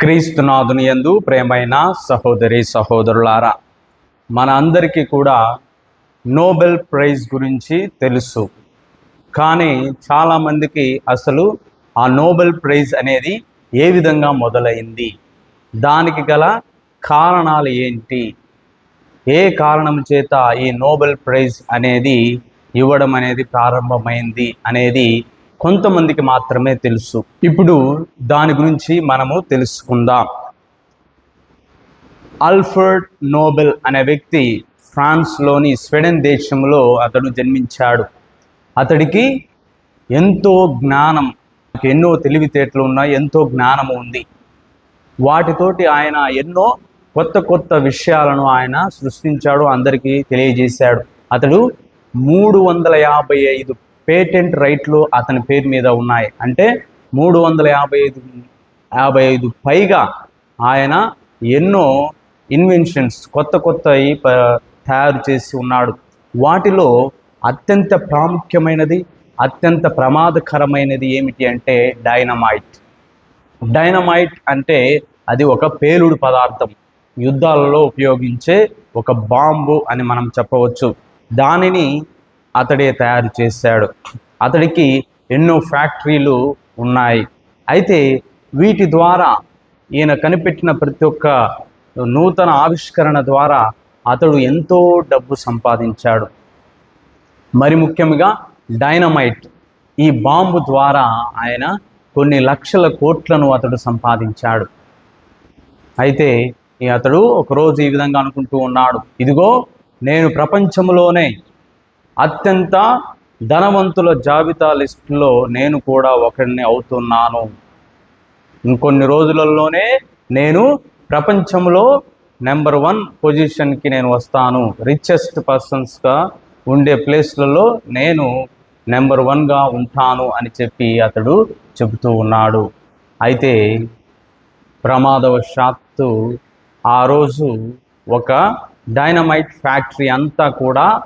క్రీస్తునాథుని యందు ప్రేమైన సహోదరి సహోదరులారా మన అందరికీ కూడా నోబెల్ ప్రైజ్ గురించి తెలుసు. కానీ చాలామందికి అసలు ఆ నోబెల్ ప్రైజ్ అనేది ఏ విధంగా మొదలైంది? దానికి గల కారణాలు ఏంటి? ఏ కారణం చేత ఈ నోబెల్ ప్రైజ్ అనేది ఇవ్వడం అనేది ప్రారంభమైంది అనేది కొంతమందికి మాత్రమే తెలుసు. ఇప్పుడు దాని గురించి మనము తెలుసుకుందాం. ఆల్ఫర్డ్ నోబెల్ అనే వ్యక్తి ఫ్రాన్స్లోని స్వీడన్ దేశంలో అతడు జన్మించాడు. అతడికి ఎంతో జ్ఞానం ఎన్నో తెలివితేటలు ఉన్నాయి ఎంతో జ్ఞానం ఉంది. వాటితోటి ఆయన ఎన్నో కొత్త కొత్త విషయాలను ఆయన సృష్టించాడు అందరికీ తెలియజేశాడు. అతడు మూడు వందల యాభై ఐదు పేటెంట్ రైట్లు అతని పేరు మీద ఉన్నాయి. అంటే మూడు వందల యాభై ఐదు యాభై ఐదు పైగా ఆయన ఎన్నో ఇన్వెన్షన్స్ కొత్త కొత్తవి తయారు చేసి ఉన్నాడు. వాటిలో అత్యంత ప్రాముఖ్యమైనది అత్యంత ప్రమాదకరమైనది ఏమిటి అంటే డైనమైట్. డైనమైట్ అంటే అది ఒక పేలుడు పదార్థం. యుద్ధాలలో ఉపయోగించే ఒక బాంబు అని మనం చెప్పవచ్చు. దానిని అతడే తయారు చేశాడు. అతడికి ఎన్నో ఫ్యాక్టరీలు ఉన్నాయి. అయితే వీటి ద్వారా ఈయన కనిపెట్టిన ప్రతి ఒక్క నూతన ఆవిష్కరణ ద్వారా అతడు ఎంతో డబ్బు సంపాదించాడు. మరి ముఖ్యంగా డైనమైట్ ఈ బాంబు ద్వారా ఆయన కొన్ని లక్షల కోట్లను అతడు సంపాదించాడు. అయితే ఈ అతడు ఒకరోజు ఈ విధంగా అనుకుంటూ ఉన్నాడు. ఇదిగో నేను ప్రపంచంలోనే అత్యంత ధనవంతుల జాబితా లిస్టులో నేను కూడా ఒకరిని అవుతున్నాను. ఇంకొన్ని రోజులలోనే నేను ప్రపంచంలో నెంబర్ వన్ పొజిషన్కి నేను వస్తాను. రిచెస్ట్ పర్సన్స్గా ఉండే ప్లేస్లలో నేను నెంబర్ వన్గా ఉంటాను అని చెప్పి అతడు చెబుతూ ఉన్నాడు. అయితే ప్రమాదవశాత్తు ఆ రోజు ఒక డైనమైట్ ఫ్యాక్టరీ అంతా కూడా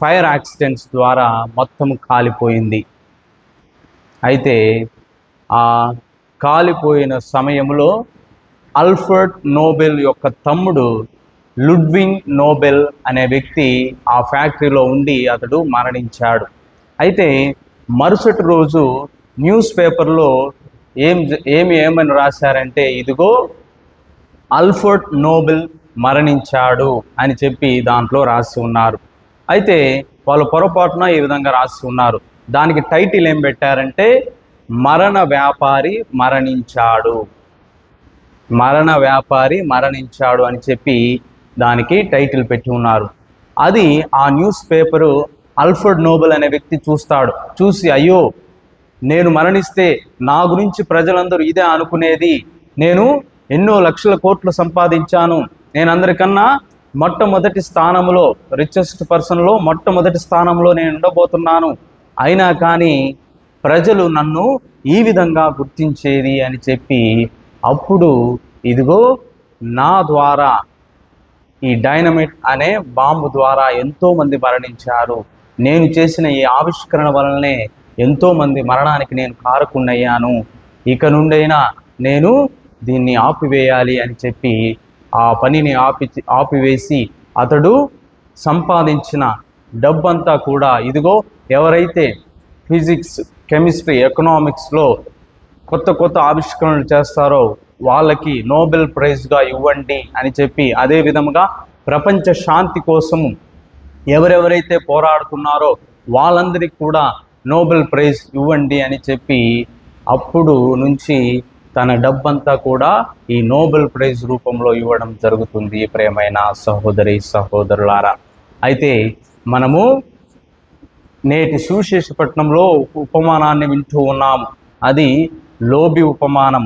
ఫైర్ యాక్సిడెంట్స్ ద్వారా మొత్తం కాలిపోయింది. అయితే ఆ కాలిపోయిన సమయంలో అల్ఫర్డ్ నోబెల్ యొక్క తమ్ముడు లుడ్వింగ్ నోబెల్ అనే వ్యక్తి ఆ ఫ్యాక్టరీలో ఉండి అతడు మరణించాడు. అయితే మరుసటి రోజు న్యూస్ పేపర్లో ఏం ఏమి ఏమని రాశారంటే ఇదిగో అల్ఫర్డ్ నోబెల్ మరణించాడు అని చెప్పి దాంట్లో రాసి ఉన్నారు. అయితే వాళ్ళు పొరపాటున ఈ విధంగా రాసి ఉన్నారు. దానికి టైటిల్ ఏం పెట్టారంటే మరణ వ్యాపారి మరణించాడు. మరణ వ్యాపారి మరణించాడు అని చెప్పి దానికి టైటిల్ పెట్టి ఉన్నారు. అది ఆ న్యూస్ పేపరు అల్ఫర్డ్ నోబెల్ అనే వ్యక్తి చూస్తాడు. చూసి అయ్యో నేను మరణిస్తే నా గురించి ప్రజలందరూ ఇదే అనుకునేది. నేను ఎన్నో లక్షల కోట్లు సంపాదించాను. నేను అందరికన్నా మొట్టమొదటి స్థానంలో రిచెస్ట్ పర్సన్లో మొట్టమొదటి స్థానంలో నేను ఉండబోతున్నాను. అయినా కానీ ప్రజలు నన్ను ఈ విధంగా గుర్తించేది అని చెప్పి అప్పుడు ఇదిగో నా ద్వారా ఈ డైనమైట్ అనే బాంబు ద్వారా ఎంతోమంది మరణించారు. నేను చేసిన ఈ ఆవిష్కరణ వలననే ఎంతోమంది మరణానికి నేను కారకున్నయ్యాను ఇక నుండైనా నేను దీన్ని ఆపివేయాలి అని చెప్పి ఆ పనిని ఆపి ఆపివేసి అతడు సంపాదించిన డబ్బంతా కూడా ఇదిగో ఎవరైతే ఫిజిక్స్ కెమిస్ట్రీ ఎకనామిక్స్లో కొత్త కొత్త ఆవిష్కరణలు చేస్తారో వాళ్ళకి నోబెల్ ప్రైజ్గా ఇవ్వండి అని చెప్పి అదే విధముగా ప్రపంచ శాంతి కోసము ఎవరెవరైతే పోరాడుతున్నారో వాళ్ళందరికీ కూడా నోబెల్ ప్రైజ్ ఇవ్వండి అని చెప్పి అప్పుడు నుంచి తన డబ్బంతా కూడా ఈ నోబెల్ ప్రైజ్ రూపంలో ఇవ్వడం జరుగుతుంది ప్రేమైన సహోదరి సహోదరులారా. అయితే మనము నేటి సువిశేషపట్నంలో ఉపమానాన్ని వింటూ ఉన్నాం. అది లోబి ఉపమానం.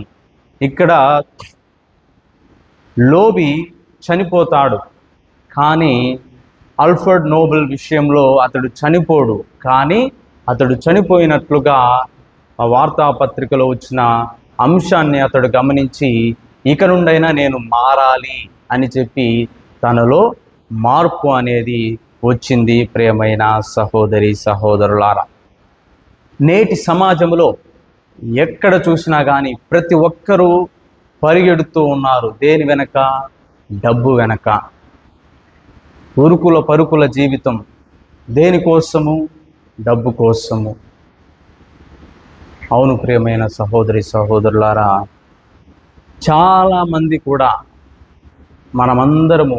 ఇక్కడ లోబి చనిపోతాడు కానీ అల్ఫర్డ్ నోబెల్ విషయంలో అతడు చనిపోడు కానీ అతడు చనిపోయినట్లుగా వార్తాపత్రికలో వచ్చిన అంశాన్ని అతడు గమనించి ఇక నుండైనా నేను మారాలి అని చెప్పి తనలో మార్పు అనేది వచ్చింది ప్రియమైన సహోదరి సహోదరులారా. నేటి సమాజంలో ఎక్కడ చూసినా కానీ ప్రతి ఒక్కరూ పరిగెడుతూ ఉన్నారు. దేని వెనక? డబ్బు వెనక. ఉరుకుల పరుకుల జీవితం దేనికోసము? డబ్బు కోసము. అవును ప్రియమైన సహోదరి సహోదరులారా చాలామంది కూడా మనమందరము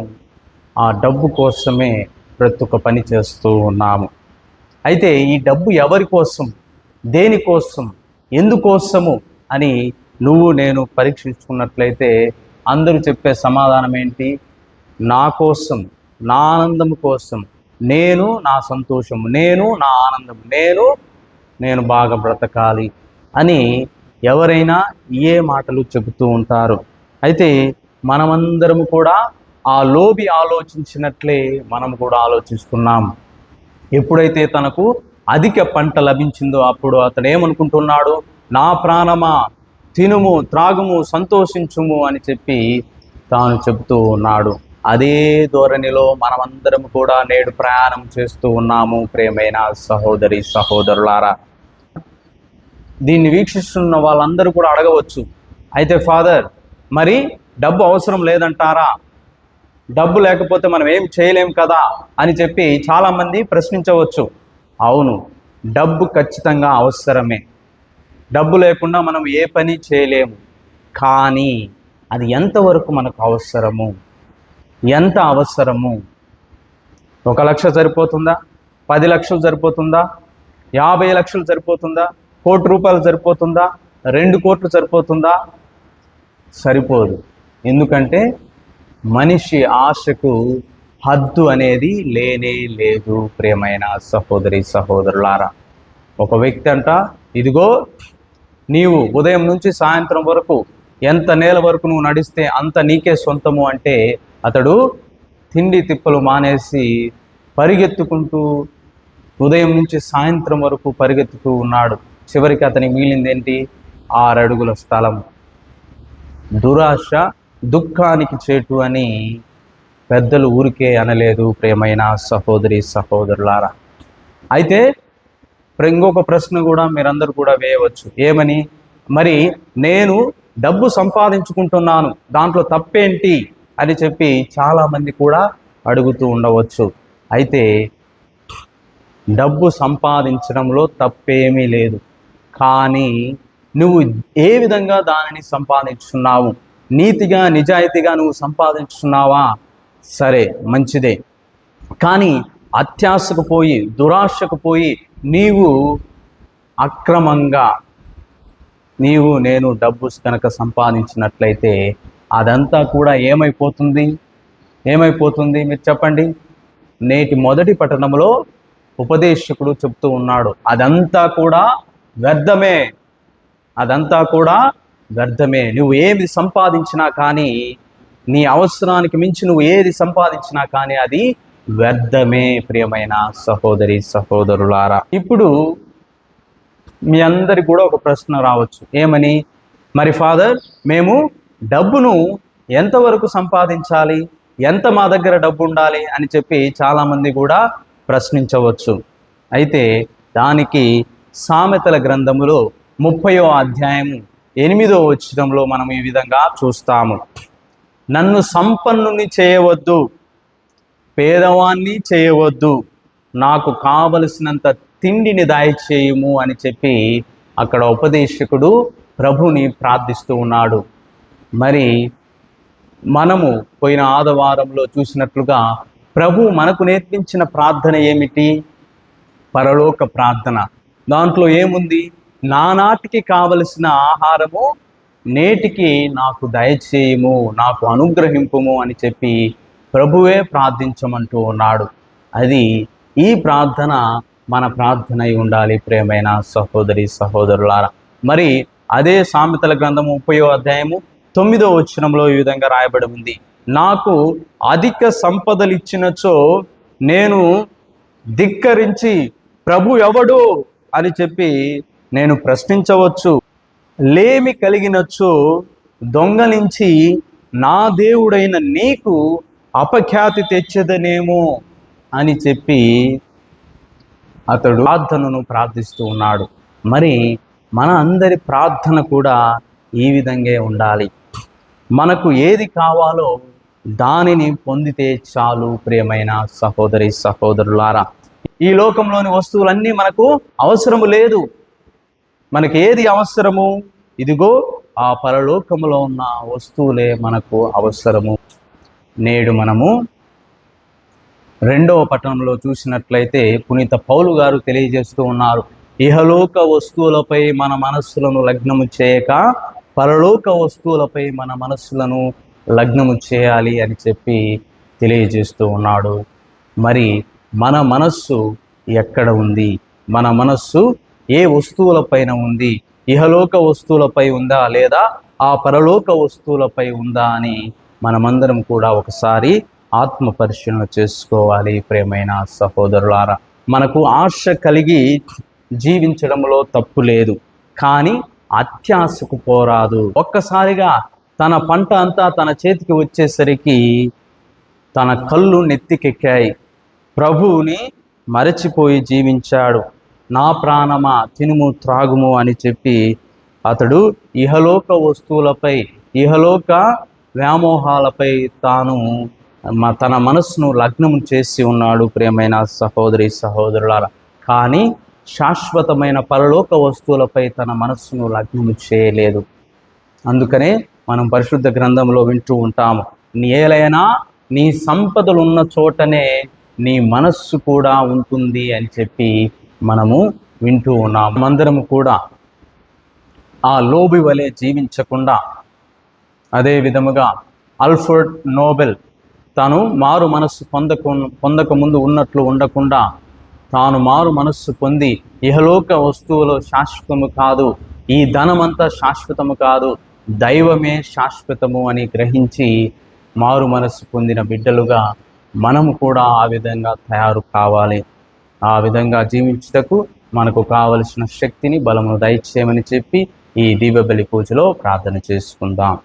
ఆ డబ్బు కోసమే ప్రతి ఒక్క పని చేస్తూ ఉన్నాము. అయితే ఈ డబ్బు ఎవరి కోసం దేనికోసం ఎందుకోసము అని నువ్వు నేను పరీక్షించుకున్నట్లయితే అందరూ చెప్పే సమాధానం ఏంటి? నా కోసం నా ఆనందం కోసం నేను నా సంతోషం నేను నా ఆనందం నేను నేను బాగా బ్రతకాలి. అని ఎవరైనా ఏ మాటలు చెబుతూ ఉంటారు. అయితే మనమందరము కూడా ఆ లోబి ఆలోచించినట్లే మనం కూడా ఆలోచిస్తున్నాం. ఎప్పుడైతే తనకు అధిక పంట లభించిందో అప్పుడు అతడు ఏమనుకుంటున్నాడు? నా ప్రాణమా తినుము త్రాగుము సంతోషించుము అని చెప్పి తాను చెబుతూ ఉన్నాడు. అదే ధోరణిలో మనమందరం కూడా నేడు ప్రయాణం చేస్తూ ఉన్నాము. ప్రేమైన సహోదరి సహోదరులారా దీన్ని వీక్షిస్తున్న వాళ్ళందరూ కూడా అడగవచ్చు. అయితే ఫాదర్ మరి డబ్బు అవసరం లేదంటారా? డబ్బు లేకపోతే మనం ఏం చేయలేం కదా? అని చెప్పి చాలామంది ప్రశ్నించవచ్చు. అవును డబ్బు ఖచ్చితంగా అవసరమే. డబ్బు లేకుండా మనం ఏ పని చేయలేము. కానీ అది ఎంతవరకు మనకు అవసరము? ఎంత అవసరము? ఒక లక్ష సరిపోతుందా? పది లక్షలు సరిపోతుందా? యాభై లక్షలు సరిపోతుందా? కోటి రూపాయలు సరిపోతుందా? రెండు కోట్లు సరిపోతుందా? సరిపోదు. ఎందుకంటే మనిషి ఆశకు హద్దు అనేది లేనే లేదు ప్రియమైన సహోదరి సహోదరులారా. ఒక వ్యక్తి అంట ఇదిగో నీవు ఉదయం నుంచి సాయంత్రం వరకు ఎంత నేల వరకు నువ్వు నడిస్తే అంత నీకే సొంతము అంటే అతడు తిండి తిప్పలు మానేసి పరిగెత్తుకుంటూ ఉదయం నుంచి సాయంత్రం వరకు పరిగెత్తుతూ ఉన్నాడు. చివరికి అతనికి మిగిలిందేంటి ఆరడుగుల స్థలం. దురాశ దుఃఖానికి చేటు అని పెద్దలు ఊరికే అనలేదు ప్రేమైన సహోదరి సహోదరులారా. అయితే ఇంకొక ప్రశ్న కూడా మీరందరూ కూడా వేయవచ్చు. ఏమని? మరి నేను డబ్బు సంపాదించుకుంటున్నాను దాంట్లో తప్పేంటి? అని చెప్పి చాలామంది కూడా అడుగుతూ ఉండవచ్చు. అయితే డబ్బు సంపాదించడంలో తప్పేమీ లేదు. కానీ నువ్వు ఏ విధంగా దానిని సంపాదించున్నావు నీతిగా నిజాయితీగా నువ్వు సంపాదించున్నావా సరే మంచిదే. కానీ అత్యాశకు పోయి దురాశకు పోయి నీవు అక్రమంగా నీవు నేను డబ్బు కనుక సంపాదించినట్లయితే అదంతా కూడా ఏమైపోతుంది? ఏమైపోతుంది? మీరు చెప్పండి. నేటి మొదటి పట్టణంలో ఉపదేశకుడు చెప్తూ ఉన్నాడు. అదంతా కూడా వ్యర్థమే. అదంతా కూడా వ్యర్థమే. నువ్వు ఏది సంపాదించినా కానీ నీ అవసరానికి మించి నువ్వు ఏది సంపాదించినా కానీ అది వ్యర్థమే ప్రియమైన సహోదరి సహోదరులారా. ఇప్పుడు మీ అందరికి కూడా ఒక ప్రశ్న రావచ్చు. ఏమని? మరి ఫాదర్ మేము డబ్బును ఎంతవరకు సంపాదించాలి? ఎంత మా దగ్గర డబ్బు ఉండాలి అని చెప్పి చాలామంది కూడా ప్రశ్నించవచ్చు. అయితే దానికి సామెతల గ్రంథములో ముప్పయో అధ్యాయము ఎనిమిదో వచ్చినంలో మనం ఈ విధంగా చూస్తాము. నన్ను సంపన్నుని చేయవద్దు పేదవాన్ని చేయవద్దు నాకు కావలసినంత తిండిని దయచేయము అని చెప్పి అక్కడ ఉపదేశకుడు ప్రభుని ప్రార్థిస్తూ ఉన్నాడు. మరి మనము పోయిన ఆదివారంలో చూసినట్లుగా ప్రభు మనకు నేర్పించిన ప్రార్థన ఏమిటి? పరలోక ప్రార్థన. దాంట్లో ఏముంది? నానాటికి కావలసిన ఆహారము నేటికి నాకు దయచేయము నాకు అనుగ్రహింపుము అని చెప్పి ప్రభువే ప్రార్థించమంటూ ఉన్నాడు. అది ఈ ప్రార్థన మన ప్రార్థన అయి ఉండాలి ప్రేమైన సహోదరి సహోదరులారా. మరి అదే సామెతల గ్రంథము ముప్పయో అధ్యాయము తొమ్మిదో వచ్చినంలో ఈ విధంగా రాయబడి ఉంది. నాకు అధిక సంపదలు ఇచ్చినచో నేను ధిక్కరించి ప్రభు ఎవడు? అని చెప్పి నేను ప్రశ్నించవచ్చు. లేమి కలిగినచో దొంగలించి నా దేవుడైన నీకు అపఖ్యాతి తెచ్చదనేమో అని చెప్పి అతడు ప్రార్థనను ప్రార్థిస్తూ ఉన్నాడు. మరి మన అందరి ప్రార్థన కూడా ఈ విధంగా ఉండాలి. మనకు ఏది కావాలో దానిని పొందితే చాలు ప్రియమైన సహోదరి సహోదరులారా. ఈ లోకంలోని వస్తువులన్నీ మనకు అవసరము లేదు. మనకి ఏది అవసరము? ఇదిగో ఆ పరలోకములో ఉన్న వస్తువులే మనకు అవసరము. నేడు మనము రెండవ పట్టణంలో చూసినట్లయితే పునీత పౌలు గారు తెలియజేస్తూ ఉన్నారు ఇహలోక వస్తువులపై మన మనస్సులను లగ్నము చేయక పరలోక వస్తువులపై మన మనస్సులను లగ్నము చేయాలి అని చెప్పి తెలియజేస్తూ ఉన్నాడు. మరి మన మనస్సు ఎక్కడ ఉంది? మన మనస్సు ఏ వస్తువులపైన ఉంది? ఇహలోక వస్తువులపై ఉందా లేదా ఆ పరలోక వస్తువులపై ఉందా అని మనమందరం కూడా ఒకసారి ఆత్మ పరిశీలన చేసుకోవాలి ప్రేమైన సహోదరులారా. మనకు ఆశ కలిగి జీవించడంలో తప్పు లేదు. కానీ అత్యాశకు పోరాదు. ఒక్కసారిగా తన పంట అంతా తన చేతికి వచ్చేసరికి తన కళ్ళు నెత్తికెక్కాయి. ప్రభువుని మరచిపోయి జీవించాడు. నా ప్రాణమా తినుము త్రాగుము అని చెప్పి అతడు ఇహలోక వస్తువులపై ఇహలోక వ్యామోహాలపై తాను మ- తన మనస్సును లగ్నం చేసి ఉన్నాడు ప్రియమైన సహోదరి సహోదరులారా. కానీ శాశ్వతమైన పరలోక వస్తువులపై తన మనస్సును లగ్నం చేయలేదు. అందుకనే మనం పరిశుద్ధ గ్రంథంలో వింటూ ఉంటాము నీ ఏలైనా నీ సంపదలు ఉన్న చోటనే నీ మనస్సు కూడా ఉంటుంది అని చెప్పి మనము వింటూ ఉన్నాం మందరము కూడా ఆ లోబి వలె జీవించకుండా అదే విధముగా అల్ఫర్డ్ నోబెల్ తాను మారు మనస్సు పొందకు పొందక ముందు ఉన్నట్లు ఉండకుండా తాను మారు మనస్సు పొంది ఇహలోక వస్తువులు శాశ్వతము కాదు ఈ ధనమంతా శాశ్వతము కాదు దైవమే శాశ్వతము అని గ్రహించి మారు మనస్సు పొందిన బిడ్డలుగా మనము కూడా ఆ విధంగా తయారు కావాలి. ఆ విధంగా జీవించుటకు మనకు కావలసిన శక్తిని బలమును దయచేయమని చెప్పి ఈ దీపబలి పూజలో ప్రార్థన చేసుకుందాం.